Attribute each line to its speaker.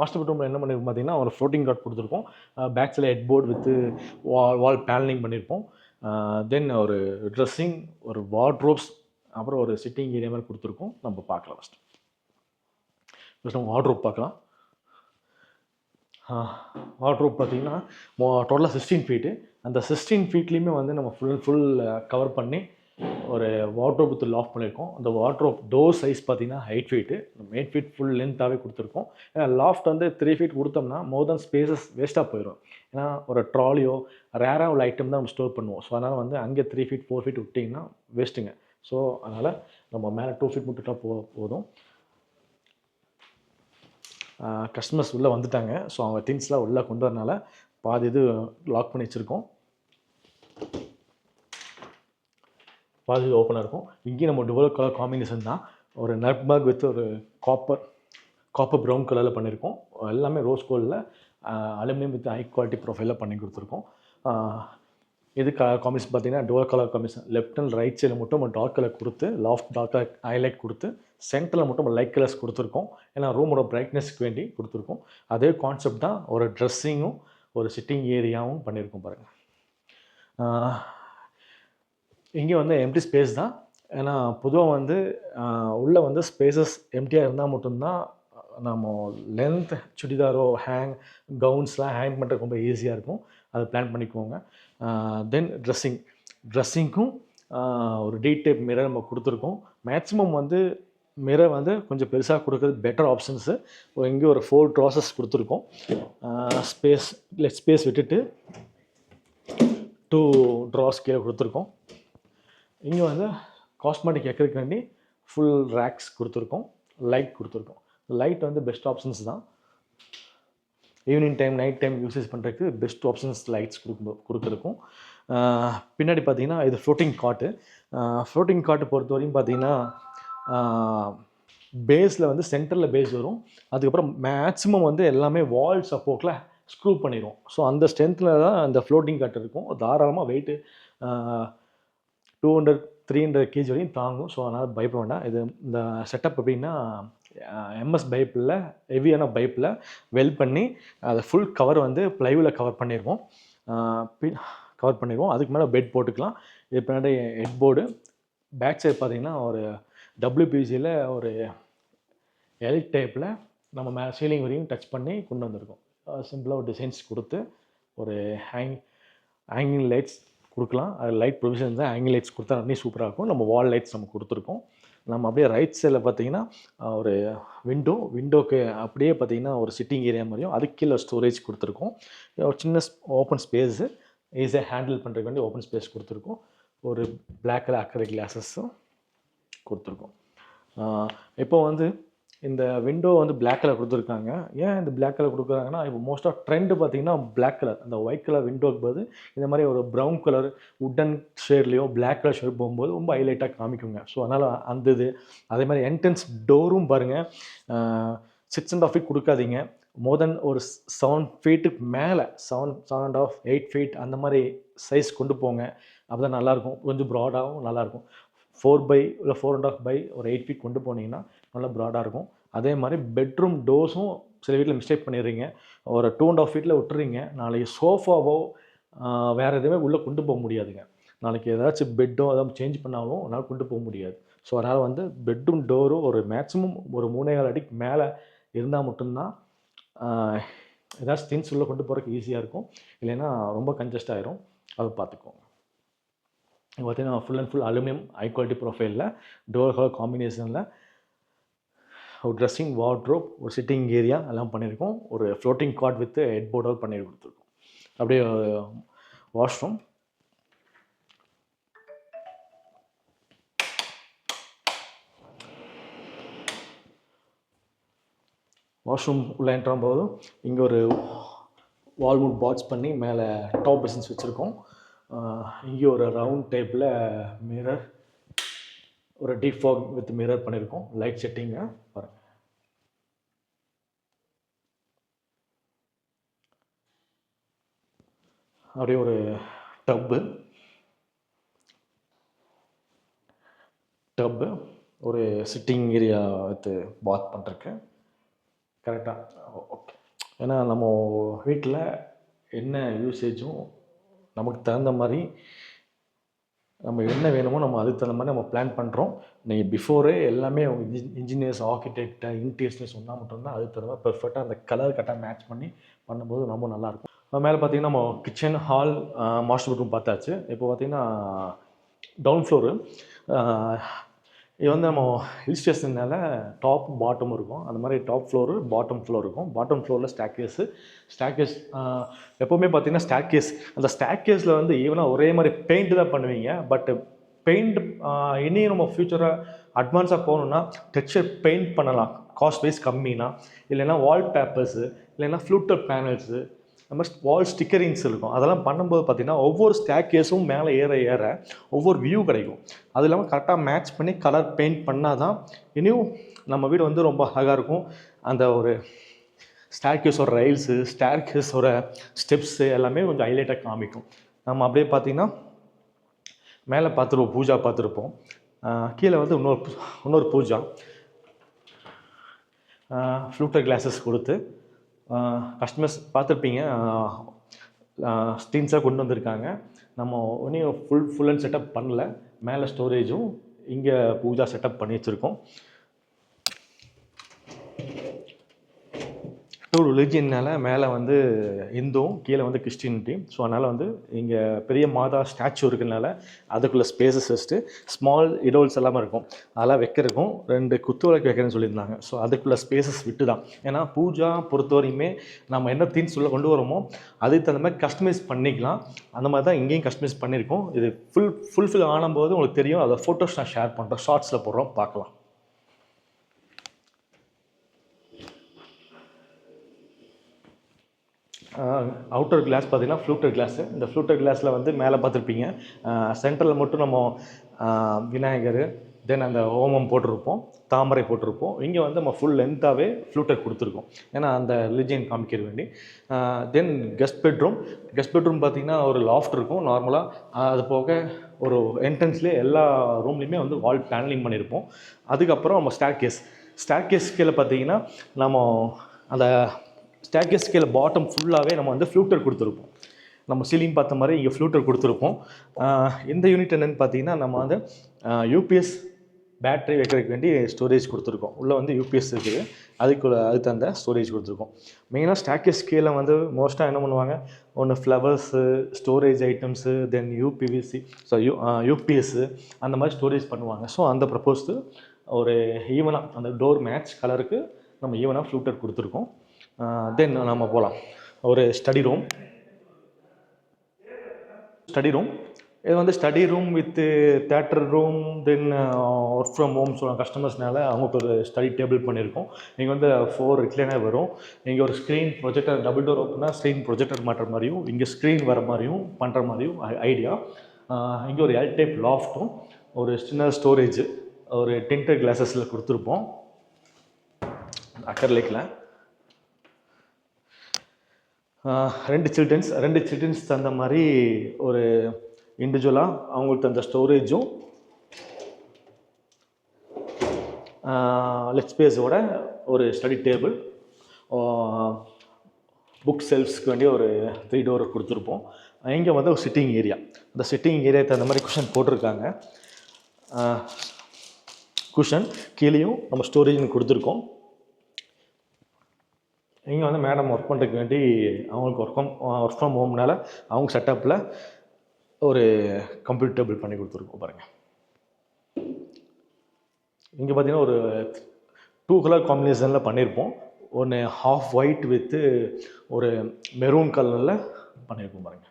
Speaker 1: Master பெட்ரூமில் என்ன பண்ணியிருக்கோம் பார்த்தீங்கன்னா ஒரு ஃப்ளோட்டிங் கார்ட் கொடுத்துருக்கோம். பேக் சைடில் head board with wall wall paneling பண்ணியிருப்போம் தென் ஒரு ட்ரெஸ்ஸிங் ஒரு வார்ட்ரோப்ஸ் அப்புறம் ஒரு சிட்டிங் ஏரியா மாதிரி கொடுத்துருக்கோம். நம்ம பார்க்கலாம் ஃபஸ்ட் ஃபஸ்ட் நம்ம வார்ட்ரோப் பார்க்கலாம். வாட்ரூப் பார்த்தீங்கன்னா டோட்டலாக சிக்ஸ்டீன் ஃபீட்டு அந்த சிக்ஸ்டீன் ஃபீட்லேயுமே வந்து நம்ம ஃபுல் அண்ட் ஃபுல் கவர் பண்ணி ஒரு வாட்ரோப் வித் லாஃப் பண்ணியிருக்கோம் அந்த வாட்ரோப் டோர் சைஸ் பார்த்தீங்கன்னா height feet eight feet full லென்த்தாகவே கொடுத்துருக்கோம். ஏன்னா லாஃப்ட் வந்து த்ரீ ஃபீட் கொடுத்தோம்னா மோர் தென் ஸ்பேசஸ் வேஸ்ட்டாக போயிடும் ஏன்னா ஒரு ட்ராலியோ ரேராக உள்ள ஐட்டம் தான் நம்ம ஸ்டோர் பண்ணுவோம். ஸோ அதனால் வந்து அங்கே த்ரீ ஃபீட் ஃபோர் ஃபீட் விட்டிங்கன்னா வேஸ்ட்டுங்க ஸோ அதனால் நம்ம மேலே டூ ஃபீட் விட்டுட்டா போ போதும். கஸ்டமர்ஸ் உள்ளே வந்துட்டாங்க. ஸோ அவங்க திங்ஸ்லாம் உள்ளே கொண்டு வரனால பாதி இது லாக் பண்ணி வச்சுருக்கோம். பாசிட்டிவ் ஓப்பனாக இருக்கும். இங்கேயும் நம்ம டுவல் கலர் காம்பினேஷன் தான். ஒரு நட் வித் ஒரு காப்பர் காப்பர் ப்ரௌன் கலரில் பண்ணியிருக்கோம் எல்லாமே ரோஸ் கோல்டில் அலுமினியம் வித் ஹை குவாலிட்டி ப்ரொஃபைலில் பண்ணி கொடுத்துருக்கோம். இது க காம்பினேஷன் பார்த்தீங்கன்னா dual colour combination left and right சைடில் மட்டும் நம்ம டார்க் கலர் கொடுத்து லாஃப்ட் டார்க் கலர் ஹைலைட் கொடுத்து சென்டரில் மட்டும் நம்ம லைட் கலர்ஸ் கொடுத்துருக்கோம். ஏன்னா ரூமோட பிரைட்னஸ்க்கு வேண்டி கொடுத்துருக்கோம். அதே கான்செப்ட் தான் ஒரு ட்ரெஸ்ஸிங்கும் ஒரு சிட்டிங் ஏரியாவும் பண்ணியிருக்கோம் பாருங்கள் இங்கே வந்து எம்டி ஸ்பேஸ் தான். ஏன்னா பொதுவாக வந்து உள்ளே வந்து ஸ்பேசஸ் எம்டியாக இருந்தால் மட்டும்தான் நம்ம லென்த் சுடிதாரோ ஹேங் கவுன்ஸ்லாம் ஹேங் பண்ணுறதுக்கு ரொம்ப ஈஸியாக இருக்கும். அதை பிளான் பண்ணிக்கோங்க. தென் ட்ரெஸ்ஸிங் ட்ரெஸ்ஸிங்க்கும் ஒரு டீ டைப் மிரர் நம்ம கொடுத்துருக்கோம். மேக்ஸிமம் வந்து மிரர் வந்து கொஞ்சம் பெருசாக கொடுக்குறது பெட்டர் ஆப்ஷன்ஸு இங்கே ஒரு ஃபோர் ட்ராசஸ் கொடுத்துருக்கோம். ஸ்பேஸ் லெட் ஸ்பேஸ் விட்டுட்டு டூ ட்ராஸ் கீழே கொடுத்துருக்கோம். இங்கே வந்து காஸ்மெட்டிக் வைக்கிறதுக்காண்டி ஃபுல் ரேக்ஸ் கொடுத்துருக்கோம். லைட் கொடுத்துருக்கோம். லைட் வந்து பெஸ்ட் ஆப்ஷன்ஸ் தான். Evening time night time usage பண்ணுறதுக்கு பெஸ்ட் ஆப்ஷன்ஸ் லைட்ஸ் கொடுக்கும் கொடுத்துருக்கும். பின்னாடி பார்த்தீங்கன்னா இது ஃப்ளோட்டிங் காட்டு ஃப்ளோட்டிங் காட்டு பொறுத்த வரையும் பார்த்தீங்கன்னா பேஸில் வந்து சென்டரில் பேஸ் வரும். அதுக்கப்புறம் மேக்ஸிமம் வந்து எல்லாமே வால் சப்போர்ட்டில் ஸ்க்ரூ பண்ணிடும் ஸோ அந்த ஸ்ட்ரென்த்தில் தான் அந்த ஃப்ளோட்டிங் காட்டு இருக்கும். தாராளமாக weight two hundred three hundred KG வரையும் தாங்கும். ஸோ அதனால் பயப்பட வேண்டாம். இது இந்த செட்டப் எப்படின்னா எம்எஸ் பைப்பில் ஹெவியான பைப்பில் வெல் பண்ணி அதை ஃபுல் கவர் வந்து ப்ளைவில் கவர் பண்ணிடுவோம் கவர் பண்ணிடுவோம் அதுக்கு மேலே பெட் போட்டுக்கலாம். இது பின்னாடி ஹெட் போர்டு பேக் சைடு பார்த்தீங்கன்னா ஒரு டபிள்யூபிசியில் ஒரு எல் டைப்பில் நம்ம மே சீலிங் வரையும் டச் பண்ணி கொண்டு வந்திருக்கோம். சிம்பிளாக ஒரு டிசைன்ஸ் கொடுத்து ஒரு ஹேங் ஹேங்கிங் லைட்ஸ் கொடுக்கலாம். அது லைட் ப்ரொவிஷன் தான் ஆங்கிள் லைட்ஸ் கொடுத்தா நன்னே சூப்பராக இருக்கும். நம்ம வால் லைட்ஸ் நம்ம கொடுத்துருக்கோம் நம்ம அப்படியே ரைட் சைடில் பார்த்தீங்கன்னா ஒரு விண்டோ விண்டோக்கு அப்படியே பார்த்தீங்கன்னா ஒரு சிட்டிங் ஏரியா மாதிரியும் அதுக்கு கீழே ஸ்டோரேஜ் கொடுத்துருக்கோம். ஒரு சின்ன ஓப்பன் ஸ்பேஸு ஈஸியாக ஹேண்டில் பண்ணுறதுக்கு வேண்டிய ஓப்பன் ஸ்பேஸ் கொடுத்துருக்கோம். ஒரு பிளாக் கலர் அக்கறை கிளாஸஸும் கொடுத்துருக்கோம். இப்போ வந்து இந்த விண்டோ வந்து பிளாக் கலர் கொடுத்துருக்காங்க. ஏன் இந்த பிளாக் கலர் கொடுக்குறாங்கன்னா இப்போ மோஸ்ட் ஆஃப் ட்ரெண்டு பார்த்தீங்கன்னா பிளாக் கலர் அந்த ஒயிட் கலர் விண்டோக்கு பதில் இந்த மாதிரி ஒரு ப்ரௌன் கலர் உட்டன் ஷேட்லேயோ பிளாக் கலர் ஷேட் போகும்போது ரொம்ப ஹைலைட்டாக காமிக்குங்க. ஸோ அதனால் அந்த இது அதே மாதிரி என்ட்ரன்ஸ் டோரும் பாருங்கள் சிக்ஸ் அண்ட் ஆஃப் ஃபீட் கொடுக்காதீங்க. மோர் தென் ஒரு செவன் ஃபீட்டுக்கு மேலே seven seven and half eight feet அந்த மாதிரி சைஸ் கொண்டு போங்க. அப்போ தான் நல்லாயிருக்கும் கொஞ்சம் ப்ராடாகவும் நல்லாயிருக்கும் ஃபோர் பை இல்லை ஃபோர் அண்ட் ஆஃப் பை ஒரு எயிட் ஃபீட் கொண்டு போனீங்கன்னா நல்லா ப்ராடாக இருக்கும். அதே மாதிரி பெட்ரூம் டோர்ஸும் சில வீட்டில் மிஸ்டேக் பண்ணிடுறீங்க. ஒரு டூ அண்ட் ஆஃப் ஃபீட்டில் விட்டுறீங்க. நாளைக்கு சோஃபாவோ வேறு எதுவுமே உள்ளே கொண்டு போக முடியாதுங்க. நாளைக்கு ஏதாச்சும் பெட்டோ ஏதாவது சேஞ்ச் பண்ணாலும் என்னால் கொண்டு போக முடியாது. ஸோ அதனால் வந்து பெட்ரூம் டோரும் ஒரு மேக்ஸிமம் ஒரு மூணேகால் அடிக்கு மேலே இருந்தால் மட்டும்தான் ஏதாச்சும் திங்ஸ் உள்ளே கொண்டு போகிறதுக்கு ஈஸியாக இருக்கும். இல்லைன்னா ரொம்ப கன்ஜஸ்ட் ஆகிரும் அதை பார்த்துக்கோங்க. பார்த்தீங்கன்னா full and full aluminium high quality ப்ரொஃபைலில் door colour காம்பினேஷனில் ஒரு ட்ரெஸ்ஸிங் வார்ட்ரோப் ஒரு சிட்டிங் ஏரியா எல்லாம் பண்ணியிருக்கோம். ஒரு ஃப்ளோட்டிங் கார்ட் வித் ஹெட் போர்டோடு பண்ணி கொடுத்துருக்கோம். அப்படியே வாஷ்ரூம் வாஷ்ரூம் உள்ளே என்ட்ரும் போது இங்கே ஒரு வால்வுட் பாக்ஸ் பண்ணி மேலே டாப் பிசின்ஸ் வச்சுருக்கோம். இங்கே ஒரு ரவுண்ட் டைப்பில் மிரர் ஒரு டீப் ஃபாக் வித் மிரர் பண்ணியிருக்கோம் லைட் செட்டிங்க பாருங்கள் அப்படியே ஒரு டப்பு டப்பு ஒரு சிட்டிங் ஏரியா வித்து பாத் பண்ணுறக்கு கரெக்டாக ஓகே ஏன்னா நம்ம வீட்டில் என்ன யூசேஜும் நமக்கு தகுந்த மாதிரி நம்ம என்ன வேணுமோ நம்ம அதுக்கு தகுந்த மாதிரி நம்ம பிளான் பண்ணுறோம் நீங்கள் பிஃபோரே எல்லாமே அவங்க இன்ஜினியர்ஸ் ஆர்கிடெக்ட் இன்டீரியர்ஸ்னு சொன்னால் மட்டும்தான் அதுக்கு தகுந்த மாதிரி பெர்ஃபெக்டாக அந்த கலர் கரெக்டாக மேட்ச் பண்ணி பண்ணும்போது ரொம்ப நல்லாயிருக்கும் மேலே பார்த்தீங்கன்னா நம்ம கிச்சன் ஹால் மாஸ்டர் பெட்ரூம் பார்த்தாச்சு. இப்போ பார்த்தீங்கன்னா டவுன் ஃப்ளோரு இது வந்து நம்ம ஹில் ஸ்டேஷன்னால டாப் பாட்டம் இருக்கும். அந்த மாதிரி டாப் ஃப்ளோரு பாட்டம் ஃப்ளோர் இருக்கும். பாட்டம் ஃப்ளோரில் ஸ்டாக்கேஸு ஸ்டாக்கேஸ் எப்போவுமே பார்த்தீங்கன்னா ஸ்டாக்கேஸ் அந்த ஸ்டாக்கேஸில் வந்து ஈவனாக ஒரே மாதிரி பெயிண்ட் தான் பண்ணுவீங்க. பட் பெயிண்ட் இனியும் நம்ம ஃப்யூச்சராக அட்வான்ஸாக போகணுன்னா டெக்ஸ்டர் பெயிண்ட் பண்ணலாம். காஸ்ட் வைஸ் கம்மினா. இல்லைன்னா வால் பேப்பர்ஸு இல்லைன்னா ஃப்ளூட்டர் பேனல்ஸு நம்ம மாதிரி வால் ஸ்டிக்கரிங்ஸ் இருக்கும். அதெல்லாம் பண்ணும்போது பார்த்தீங்கன்னா ஒவ்வொரு ஸ்டாக்கேஸும் மேலே ஏற ஏற ஒவ்வொரு வியூ கிடைக்கும். அது இல்லாமல் கரெக்டாக மேட்ச் பண்ணி கலர் பெயிண்ட் பண்ணால் தான் இனியும் நம்ம வீடு வந்து ரொம்ப அழகாக இருக்கும். அந்த ஒரு ஸ்டார்கேஸோட ரைல்ஸு ஸ்டார்கேஸோட ஸ்டெப்ஸு எல்லாமே கொஞ்சம் ஹைலைட்டாக காமிக்கும். நம்ம அப்படியே பார்த்தீங்கன்னா மேலே பார்த்துருப்போம் பூஜா பார்த்துருப்போம். கீழே வந்து இன்னொரு இன்னொரு பூஜா. ஃப்ளூட்டர் கிளாஸஸ் கொடுத்து கஸ்டமர்ஸ் பார்த்துருப்பீங்க. ஸ்க்ரீன்ஸாக கொண்டு வந்திருக்காங்க. நம்ம ஒன்றையும் ஃபுல் ஃபுல் அண்ட் செட்டப் பண்ணல. மேலே ஸ்டோரேஜும் இங்கே பூஜா செட்டப் பண்ணி வச்சுருக்கோம். டூ ரிலிஜியனால் மேலே வந்து இந்துவும் கீழே வந்து கிறிஸ்டினிட்டி ஸோ அதனால் வந்து இங்கே பெரிய மாதா ஸ்டாச்சு இருக்கிறனால அதுக்குள்ளே ஸ்பேசஸ் வச்சுட்டு ஸ்மால் இடோல்ஸ் எல்லாமே இருக்கும். அதெல்லாம் வைக்கிறதுக்கும் ரெண்டு குத்து விளக்கு வைக்கிறேன்னு சொல்லியிருந்தாங்க. ஸோ அதுக்குள்ளே ஸ்பேசஸ் விட்டு தான் ஏன்னா பூஜா பொறுத்த வரையுமே நம்ம என்ன தீம்ஸ் உள்ள கொண்டு வரோமோ அதுக்கு தகுந்த மாதிரி கஸ்டமைஸ் பண்ணிக்கலாம். அந்த மாதிரி தான் இங்கேயும் கஸ்டமைஸ் பண்ணியிருக்கோம். இது ஃபுல் ஃபுல்ஃபில் ஆனும்போது உங்களுக்கு தெரியும். அதை ஃபோட்டோஸ் நான் ஷேர் பண்ணுறேன் ஷார்ட்ஸில் போடுறோம். பார்க்கலாம். அவுட்டர் கிளாஸ் பார்த்தீங்கன்னா ஃப்ளூட்டர் கிளாஸு இந்த ஃப்ளூட்டர் கிளாஸில் வந்து மேலே பார்த்துருப்பீங்க. சென்டரில் மட்டும் நம்ம விநாயகர் தென் அந்த ஹோமம் போட்டிருப்போம் தாமரை போட்டிருப்போம். இங்கே வந்து நம்ம ஃபுல் லென்த்தாகவே ஃப்ளூட்டர் கொடுத்துருக்கோம். ஏன்னா அந்த ரிலிஜியன் காமிக்கிற வேண்டி. Then guest bedroom guest bedroom பார்த்திங்கன்னா ஒரு லாஃப்ட் இருக்கும். நார்மலாக அது போக ஒரு என்ட்ரன்ஸ்லேயே எல்லா ரூம்லேயுமே வந்து வால் பேனலிங் பண்ணியிருப்போம் அதுக்கப்புறம் நம்ம ஸ்டாக் கேஸ் ஸ்டாக் கேஸ் கீழே பார்த்தீங்கன்னா நம்ம அந்த ஸ்டாக்கேஸ் கீழே பாட்டம் ஃபுல்லாகவே நம்ம வந்து ஃப்ளூட்டர் கொடுத்துருப்போம். நம்ம சீலிங் பார்த்த மாதிரி இங்கே ஃப்ளூட்டர் கொடுத்துருப்போம். இந்த யூனிட் என்னென்னு பார்த்தீங்கன்னா நம்ம வந்து யூபிஎஸ் பேட்டரி வைக்கிறதுக்கு வேண்டி ஸ்டோரேஜ் கொடுத்துருக்கோம். உள்ளே வந்து யூபிஎஸ் இருக்குது. அதுக்குள்ள அதுக்கு தகுந்த ஸ்டோரேஜ் கொடுத்துருக்கோம். மெயினாக ஸ்டாக்கேஸ் கீழே வந்து மோஸ்ட்டாக என்ன பண்ணுவாங்க? ஒன்று flowers storage items then UPVC so U UPS அந்த மாதிரி ஸ்டோரேஜ் பண்ணுவாங்க. ஸோ அந்த ப்ரப்போஸ்க்கு ஒரு ஈவனாக அந்த டோர் மேட்ச் கலருக்கு நம்ம ஈவனாக ஃப்ளூட்டர் கொடுத்துருக்கோம். தென் நம்ம போகலாம் ஒரு ஸ்டடி ரூம் ஸ்டடி ரூம் இது வந்து study room with theatre room then work from home சொல்லுவாங்க. கஸ்டமர்ஸ்னால அவங்களுக்கு ஒரு ஸ்டடி டேபிள் பண்ணியிருக்கோம். இங்கே வந்து ஃபோர் ரிக்ளைனர் வரும். இங்கே ஒரு ஸ்க்ரீன் ப்ரொஜெக்டர் டபுள் டோர் ஓப்பனாக ஸ்க்ரீன் ப்ரொஜெக்டர் மாட்டுற மாதிரியும் இங்கே ஸ்க்ரீன் வர மாதிரியும் பண்ணுற மாதிரியும் ஐடியா இங்கே ஒரு எல் டைப் லாஃப்ட்டும் ஒரு சின்ன ஸ்டோரேஜ் ஒரு டின்டர் கிளாஸஸில் கொடுத்துருப்போம். அக்கர் லேக்கில் ரெண்டு சில்ட்ரன்ஸ் ரெண்டு சில்ட்ரன்ஸ் தகுந்த மாதிரி ஒரு இண்டிவிஜுவலாக அவங்களுக்கு தந்த ஸ்டோரேஜும் லெட் ஸ்பேஸோட ஒரு ஸ்டடி டேபிள் புக் செல்ஃப்ஸ்க்கு வேண்டிய ஒரு த்ரீ டோர் கொடுத்துருப்போம். இங்கே வந்து ஒரு சிட்டிங் ஏரியா அந்த சிட்டிங் ஏரியா தகுந்த மாதிரி குஷன் போட்டிருக்காங்க. குஷன் கீழேயும் நம்ம ஸ்டோரேஜ்னு கொடுத்துருக்கோம். இங்கே வந்து மேடம் ஒர்க் பண்ணுறதுக்கு வேண்டி அவங்களுக்கு ஒர்க் ஃப்ரம் ஒர்க் ஃப்ரம் ஹோம்னால அவங்க செட்டப்பில் ஒரு கம்ப்யூட்டர் டேபிள் பண்ணி கொடுத்துருக்கோம் பாருங்கள் இங்கே பார்த்தீங்கன்னா ஒரு டூ கலர் காம்பினேஷனில் பண்ணியிருப்போம் ஒன்று ஹாஃப் ஒயிட் வித்து ஒரு மெரூன் கலரில் பண்ணியிருக்கோம் பாருங்கள்